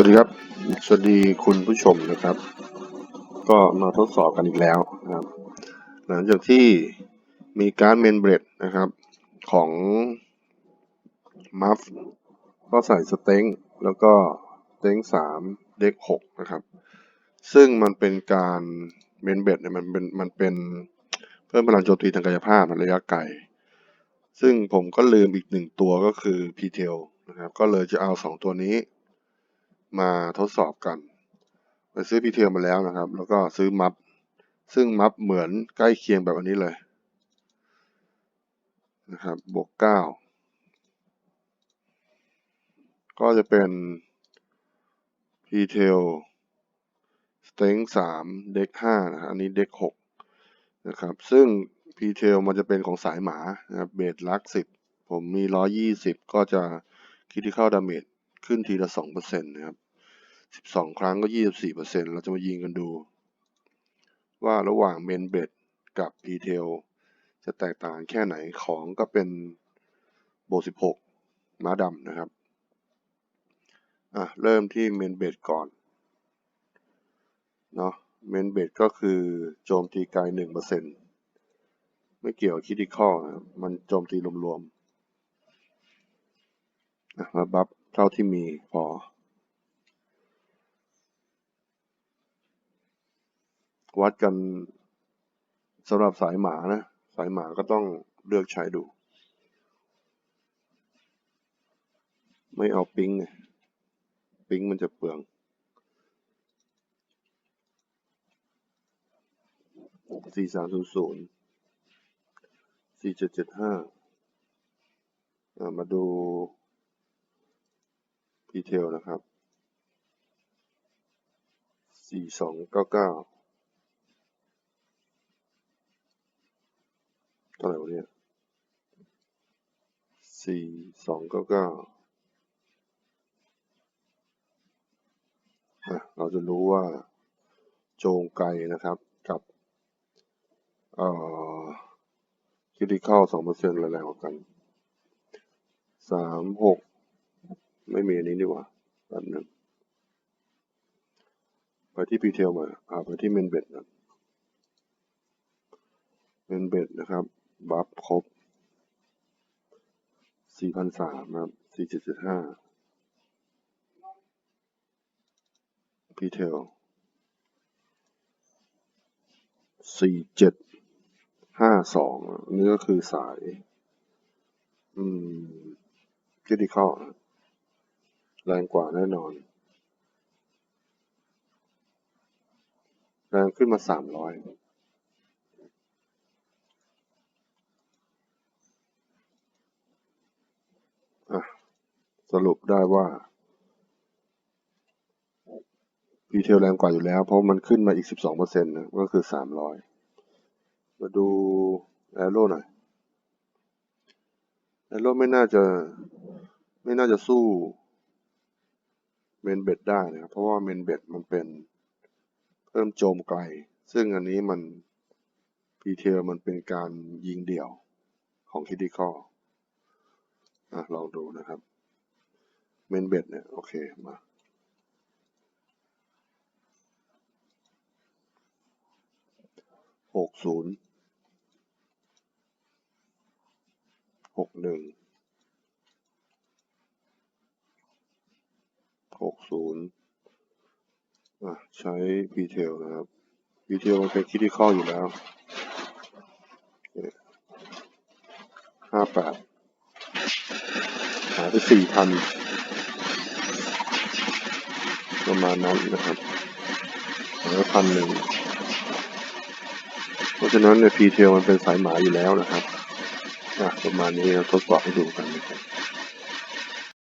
วัสดีครับ สวัสดีคุณผู้ชมนะครับ ก็มาทดสอบกันอีกแล้วนะครับ หลังจากที่มีการเมนเบรดนะครับของมัฟก็ใส่สเต็งแล้วก็สเต็งสามเด็กหกนะครับ ซึ่งมันเป็นการเมนเบรดเนี่ยมันเป็นมันเป็นเพิ่มพลังโจมตีทางกายภาพระยะไกล ซึ่งผมก็ลืมอีกหนึ่งตัวก็คือ p t e l นะครับ ก็เลยจะเอาสองตัวนี้ มาทดสอบกันไปซื้อ p t e l มาแล้วนะครับ แล้วก็ซื้อมัฟซึ่งมัฟเหมือนใกล้เคียงแบบอันนี้เลยนะครับบวกเก้าก็จะเป็น p t e l สเต็งสามเด็กห้านะอันนี้เด็กหกนะครับ ซึ่ง p t e l มันจะเป็นของสายหมานะครับเบสลักสิบผมมีร้อยี่สิบก็จะคิดที่เขึ้นทีละสองเปอร์เซ็นต์นะครับสิบสองครั้งก็ยี่สิบสี่เปอร์เซ็นต์เราจะมายิงกันดู ว่าระหว่างเมนเบดกับ p t e l จะแตกต่างแค่ไหนของก็เป็นโบสิบหกม้าดำนะครับอะเริ่มที่เมนเบดก่อนเนาะเมนเบดก็คือโจมตีไกลหนึ่งเปอร์เซ็นต์ไม่เกี่ยวกับคิดิคอลนะมันโจมตีรวมๆอะมาบัฟ ท่าที่มีพอ วัดกันสำหรับสายหมานะ สายหมาก็ต้องเลือกใช้ดู ไม่เอาปิ๊งไงปิ๊งมันจะเปลือง สี่สามศูนย์ศูนย์สี่เจ็ดเจ็ดห้า มาดู ดีเทลนะครับสี่สองเท่าไหร่วะเนี่ยสี่สองเราจะรู้ว่าโจงไกลนะครับกับเอ่อคิดที่เข้าสองเปอร์เซ็นต์อะไรกว่ากันสามหก ไม่มีอันนี้ดีกว่าแป๊บหนึงไปที่พีเทลมาอ่าไปที่เมนเบดนะเมนเบดนะครับ บัฟครบสี่พันสามนะครับสี่เจ็ดเจ็ดห้าพีเทลสี่เจ็ดห้าสองอันนี้ก็คือสาย อืมคิดที่เข้า แรงกว่าแน่นอน แรงขึ้นมาสามร้อยสรุปได้ว่าพีเทลแรงกว่าอยู่แล้ว เพราะมันขึ้นมาอีกสิบสองเปอร์เซ็นต์นะก็คือสามร้อยมาดูแอโร่หน่อยแอโร่ไม่น่าจะไม่น่าจะสู้ เมนเบดได้นะครับ เพราะว่าเมนเบดมันเป็นเพิ่มโจมไกล ซึ่งอันนี้มันพีเทลมันเป็นการยิงเดี่ยวของคิดดีคออะลองดูนะครับเมนเบดเนี่ย โอเค มา หกศูนย์หกหนึ่งหก ศูนย์ใช้พีเทลนะครับพีเทลมันเป็นคิดที่ข้ออยู่แล้วห้าแปดหาไปสี่พันประมาณนั้นนะครับหาพันหนึ่งเพราะฉะนั้นเนี่ยพีเทลมันเป็นสายหมาอยู่แล้วนะครับ ประมาณนี้เราทดสอบให้ดูกันนะครับ